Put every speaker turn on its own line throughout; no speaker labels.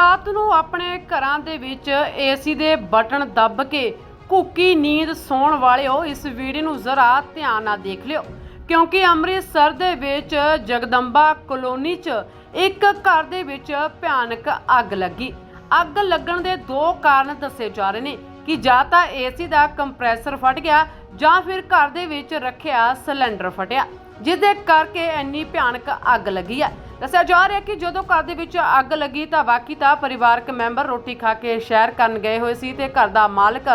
ਰਾਤ ਨੂੰ ਆਪਣੇ ਘਰਾਂ ਦੇ ਵਿੱਚ ਏਸੀ ਦੇ ਬਟਨ ਦੱਬ ਕੇ ਘੁੱਕੀ ਨੀਂਦ ਸੌਣ ਵਾਲਿਓ ਇਸ ਵੀਡੀਓ ਨੂੰ ਜ਼ਰਾ ਧਿਆਨ ਨਾਲ ਦੇਖ ਲਿਓ। ਕਿਉਂਕਿ ਅੰਮ੍ਰਿਤਸਰ ਦੇ ਵਿੱਚ ਜਗਦੰਬਾ ਕਲੋਨੀ 'ਚ ਇੱਕ ਘਰ ਦੇ ਵਿੱਚ ਭਿਆਨਕ ਅੱਗ ਲੱਗੀ। ਅੱਗ ਲੱਗਣ ਦੇ ਦੋ ਕਾਰਨ ਦੱਸੇ ਜਾ ਰਹੇ ਨੇ। ਕਿ ਜਾਂ ਤਾਂ ਏਸੀ ਦਾ ਕੰਪਰੈਸਰ ਫਟ ਗਿਆ ਜਾਂ ਫਿਰ ਘਰ ਦੇ ਵਿੱਚ ਰੱਖਿਆ ਸਿਲੰਡਰ ਫਟਿਆ ਜਿਸ ਦੇ ਕਰਕੇ ਇੰਨੀ ਭਿਆਨਕ ਅੱਗ ਲੱਗੀ ਹੈ। ਦੱਸਿਆ ਜਾ ਰਿਹਾ ਕਿ ਜਦੋਂ ਘਰ ਦੇ ਵਿੱਚ ਅੱਗ ਲੱਗੀ ਤਾਂ ਬਾਕੀ ਤਾਂ ਪਰਿਵਾਰਕ ਮੈਂਬਰ ਰੋਟੀ ਖਾ ਕੇ ਸ਼ਹਿਰ ਕਰਨ ਗਏ ਹੋਏ ਸੀ ਤੇ ਘਰ ਦਾ ਮਾਲਕ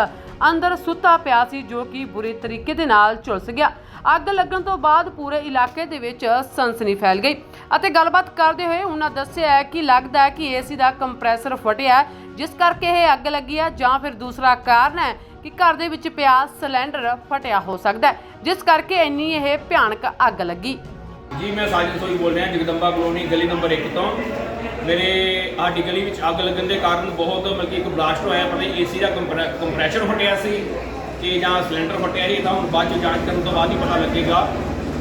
ਅੰਦਰ ਸੁੱਤਾ ਪਿਆ ਸੀ ਜੋ ਕਿ ਬੁਰੇ ਤਰੀਕੇ ਦੇ ਨਾਲ ਝੁਲਸ ਗਿਆ। ਅੱਗ ਲੱਗਣ ਤੋਂ ਬਾਅਦ ਪੂਰੇ ਇਲਾਕੇ ਦੇ ਵਿੱਚ ਸਨਸਨੀ ਫੈਲ ਗਈ। ਅਤੇ ਗੱਲਬਾਤ ਕਰਦੇ ਹੋਏ ਉਹਨਾਂ ਦੱਸਿਆ ਹੈ ਕਿ ਲੱਗਦਾ ਹੈ ਕਿ ਏਸੀ ਦਾ ਕੰਪਰੈਸਰ ਫਟਿਆ ਜਿਸ ਕਰਕੇ ਇਹ ਅੱਗ ਲੱਗੀ ਹੈ ਜਾਂ ਫਿਰ ਦੂਸਰਾ ਕਾਰਨ ਹੈ ਕਿ ਘਰ ਦੇ ਵਿੱਚ ਪਿਆ ਸਿਲੰਡਰ ਫਟਿਆ ਹੋ ਸਕਦਾ ਹੈ, ਜਿਸ ਕਰਕੇ ਇੰਨੀ ਇਹ ਭਿਆਨਕ ਅੱਗ ਲੱਗੀ।
ਜੀ, ਮੈਂ ਸਾਜਨ ਸੋਈ ਬੋਲ ਰਿਹਾ, ਜਗਦੰਬਾ ਕਲੋਨੀ, ਗਲੀ ਨੰਬਰ 1 ਤੋਂ। ਮੇਰੇ ਸਾਡੀ ਗਲੀ ਵਿੱਚ ਅੱਗ ਲੱਗਣ ਦੇ ਕਾਰਨ ਬਹੁਤ ਮਤਲਬ ਕਿ ਇੱਕ ਬਲਾਸਟ ਹੋਇਆ ਨਹੀਂ ਏਸੀ ਦਾ ਕੰਪਰੈ- ਕੰਪਰੈਸ਼ਰ ਫਟਿਆ ਸੀ ਕਿ ਜਾਂ ਸਿਲੰਡਰ ਫਟਿਆ ਸੀ ਤਾਂ ਹੁਣ ਬਾਅਦ ਚ ਜਾਂਚ ਕਰਨ ਤੋਂ ਬਾਅਦ ਹੀ ਪਤਾ ਲੱਗੇਗਾ।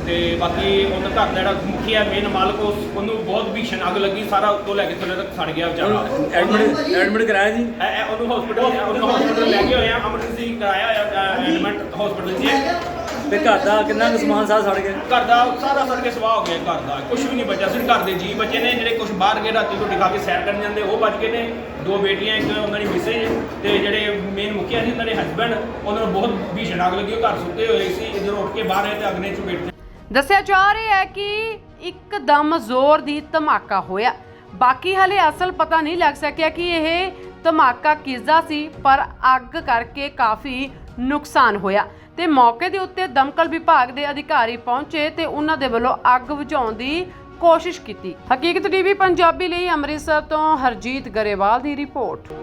ਤੇ ਬਾਕੀ ਉਹਦਾ ਘਰ ਦਾ ਜਿਹੜਾ ਮੁਖੀਆ ਮੇਨ ਮਾਲਕ ਉਸ ਉਹਨੂੰ ਬਹੁਤ ਭੀਸ਼ਣ ਅੱਗ ਲੱਗੀ ਸਾਰਾ ਉੱਤੋਂ ਲੈ ਕੇ ਥੱਲੇ ਤੱਕ ਸੜ ਗਿਆ ਵਿਚਾਰਾ।
ਐਡਮਿਟ ਐਡਮਿਟ ਕਰਾਇਆ ਜੀ?
ਐ- ਐ ਉਹਨੂੰ ਹਸਪੀਟਲ ਉਹਨੂੰ ਹਸਪੀਟਲ ਲੈ ਕੇ ਹੋਏ ਆ ਐਮਰਜੈਂਸੀ ਕਰਾਇਆ ਹੋਇਆ ਐਡਮਿਟ ਹਸਪੀਟਲ 'ਚ।
ਤੇ ਘਰ ਦਾ ਕਿੰਨਾ ਕੁ ਸਮਾਨ ਸਾਰਾ ਸੜ ਗਿਆ?
ਘਰ ਦਾ ਸਾਰਾ ਸੜ ਕੇ ਸਵਾਹ ਹੋ ਗਿਆ ਘਰ ਦਾ। ਕੁਝ ਵੀ ਨਹੀਂ ਬਚਿਆ। ਸਿਰਫ ਘਰ ਦੇ ਜੀ ਬਚੇ ਨੇ ਜਿਹੜੇ ਕੁਝ ਬਾਹਰ ਗਏ ਰਾਤੀ ਰੋਟੀ ਖਾ ਕੇ ਸੈਰ ਕਰਨ ਜਾਂਦੇ ਉਹ ਬਚ ਗਏ ਨੇ। ਦੋ ਬੇਟੀਆਂ ਇੱਕ ਉਹਨਾਂ ਦੀ ਮਿਸੇਜ ਤੇ ਜਿਹੜੇ ਮੇਨ ਮੁਖੀਆ ਸੀ ਉਹਨਾਂ ਦੇ ਹਸਬੰਡ ਉਹਨਾਂ ਨੂੰ ਬਹੁਤ ਭੀਸ਼ਣ ਅੱਗ ਲੱਗੀ ਉਹ ਘਰ ਸੁੱਤੇ ਹੋਏ ਸੀ। ਇਧਰ ਉੱਠ ਕੇ ਬਾਹਰ ਆਏ ਤੇ ਅਗਨੇ ਚ ਬੈਠੇ
ਦੱਸਿਆ ਜਾ ਰਿਹਾ ਹੈ ਕਿ ਇੱਕਦਮ ਜ਼ੋਰ ਦੀ ਧਮਾਕਾ ਹੋਇਆ। ਬਾਕੀ ਹਲੇ ਅਸਲ ਪਤਾ ਨਹੀਂ ਲੱਗ ਸਕਿਆ ਕਿ ਇਹ ਧਮਾਕਾ ਕਿਸਦਾ ਸੀ, ਪਰ ਅੱਗ ਕਰਕੇ ਕਾਫੀ ਨੁਕਸਾਨ ਹੋਇਆ। ਤੇ ਮੌਕੇ ਦੇ ਉੱਤੇ ਦਮਕਲ ਵਿਭਾਗ ਦੇ ਅਧਿਕਾਰੀ ਪਹੁੰਚੇ ਤੇ ਉਹਨਾਂ ਦੇ ਵੱਲੋਂ ਅੱਗ ਬੁਝਾਉਣ ਦੀ ਕੋਸ਼ਿਸ਼ ਕੀਤੀ। ਹਕੀਕਤ ਟੀਵੀ ਪੰਜਾਬੀ ਲਈ ਅੰਮ੍ਰਿਤਸਰ ਤੋਂ ਹਰਜੀਤ ਗਰੇਵਾਲ ਦੀ ਰਿਪੋਰਟ।